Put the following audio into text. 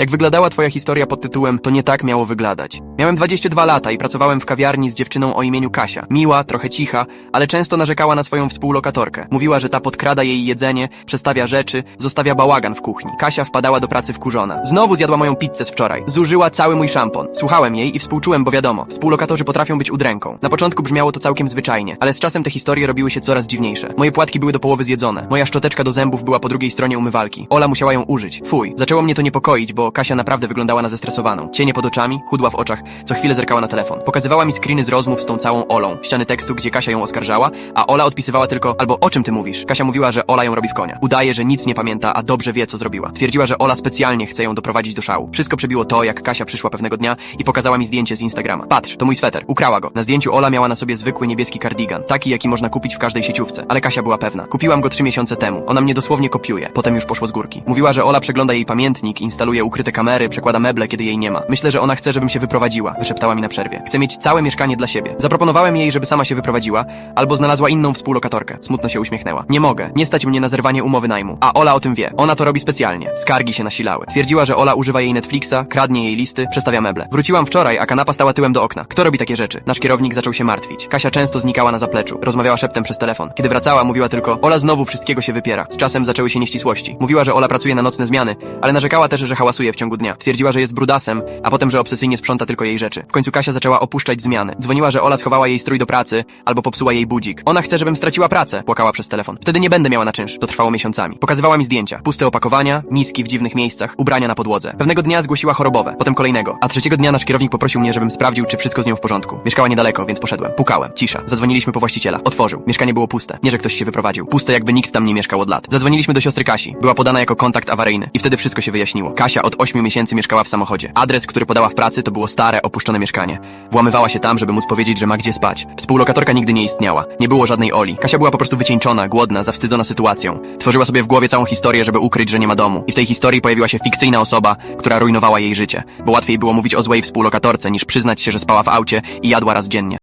Jak wyglądała twoja historia pod tytułem To nie tak miało wyglądać? Miałem 22 lata i pracowałem w kawiarni z dziewczyną o imieniu Kasia. Miła, trochę cicha, ale często narzekała na swoją współlokatorkę. Mówiła, że ta podkrada jej jedzenie, przestawia rzeczy, zostawia bałagan w kuchni. Kasia wpadała do pracy wkurzona. Znowu zjadła moją pizzę z wczoraj. Zużyła cały mój szampon. Słuchałem jej i współczułem, bo wiadomo, współlokatorzy potrafią być udręką. Na początku brzmiało to całkiem zwyczajnie, ale z czasem te historie robiły się coraz dziwniejsze. Moje płatki były do połowy zjedzone. Moja szczoteczka do zębów była po drugiej stronie umywalki. Ola musiała ją użyć. Fuj. Zaczęło mnie to niepokoić, bo Kasia naprawdę wyglądała na zestresowaną. Cienie pod oczami, chudła w oczach, co chwilę zerkała na telefon. Pokazywała mi screeny z rozmów z tą całą Olą. Ściany tekstu, gdzie Kasia ją oskarżała, a Ola odpisywała tylko albo o czym ty mówisz? Kasia mówiła, że Ola ją robi w konia. Udaje, że nic nie pamięta, a dobrze wie, co zrobiła. Twierdziła, że Ola specjalnie chce ją doprowadzić do szału. Wszystko przebiło to, jak Kasia przyszła pewnego dnia i pokazała mi zdjęcie z Instagrama. Patrz, to mój sweter. Ukrała go. Na zdjęciu Ola miała na sobie zwykły niebieski kardigan, taki jaki można kupić w każdej sieciówce. Ale Kasia była pewna. Kupiłam go trzy miesiące temu. Ona mnie dosłownie kopiuje. Potem już poszło z górki. Mówiła, że Ola przegląda jej pamiętnik, instaluje ukryte kamery, przekłada meble, kiedy jej nie ma. Myślę, że ona chce, żebym się wyprowadziła. Wyszeptała mi na przerwie. Chce mieć całe mieszkanie dla siebie. Zaproponowałem jej, żeby sama się wyprowadziła, albo znalazła inną współlokatorkę. Smutno się uśmiechnęła. Nie mogę. Nie stać mnie na zerwanie umowy najmu. A Ola o tym wie. Ona to robi specjalnie. Skargi się nasilały. Twierdziła, że Ola używa jej Netflixa, kradnie jej listy, przestawia meble. Wróciłam wczoraj, a kanapa stała tyłem do okna. Kto robi takie rzeczy? Nasz kierownik zaczął się martwić. Kasia często znikała na zapleczu. Rozmawiała szeptem przez telefon. Kiedy wracała, mówiła tylko Ola znowu wszystkiego się wypiera. Z czasem zaczęły się nieścisłości. Mówiła, że Ola pracuje na nocne zmiany, ale narzekała też, że hałasuje w ciągu dnia. Twierdziła, że jest brudasem, a potem, że obsesyjnie sprząta tylko jej rzeczy. W końcu Kasia zaczęła opuszczać zmiany. Dzwoniła, że Ola schowała jej strój do pracy albo popsuła jej budzik. Ona chce, żebym straciła pracę, płakała przez telefon. Wtedy nie będę miała na czynsz. To trwało miesiącami. Pokazywała mi zdjęcia. Puste opakowania, miski w dziwnych miejscach, ubrania na podłodze. Pewnego dnia zgłosiła chorobowe, potem kolejnego. A trzeciego dnia nasz kierownik poprosił mnie, żebym sprawdził, czy wszystko z nią w porządku. Mieszkała niedaleko, więc poszedłem. Pukałem. Cisza. Zadzwoniliśmy po właściciela. Otworzył. Mieszkanie było puste. Nie, że ktoś się wyprowadził. Puste, jakby nikt tam nie mieszkał od lat. Zadzwoniliśmy do siostry Kasi. Była podana jako kontakt awaryjny. I wtedy wszystko się wyjaśniło. Kasia od 8 miesięcy mieszkała w samochodzie. Adres, który podała w pracy, to było stare, opuszczone mieszkanie. Włamywała się tam, żeby móc powiedzieć, że ma gdzie spać. Współlokatorka nigdy nie istniała. Nie było żadnej Oli. Kasia była po prostu wycieńczona, głodna, zawstydzona sytuacją. Tworzyła sobie w głowie całą historię, żeby ukryć, że nie ma domu. I w tej historii pojawiła się fikcyjna osoba, która rujnowała jej życie. Bo łatwiej było mówić o złej współlokatorce, niż przyznać się, że spała w aucie i jadła raz dziennie.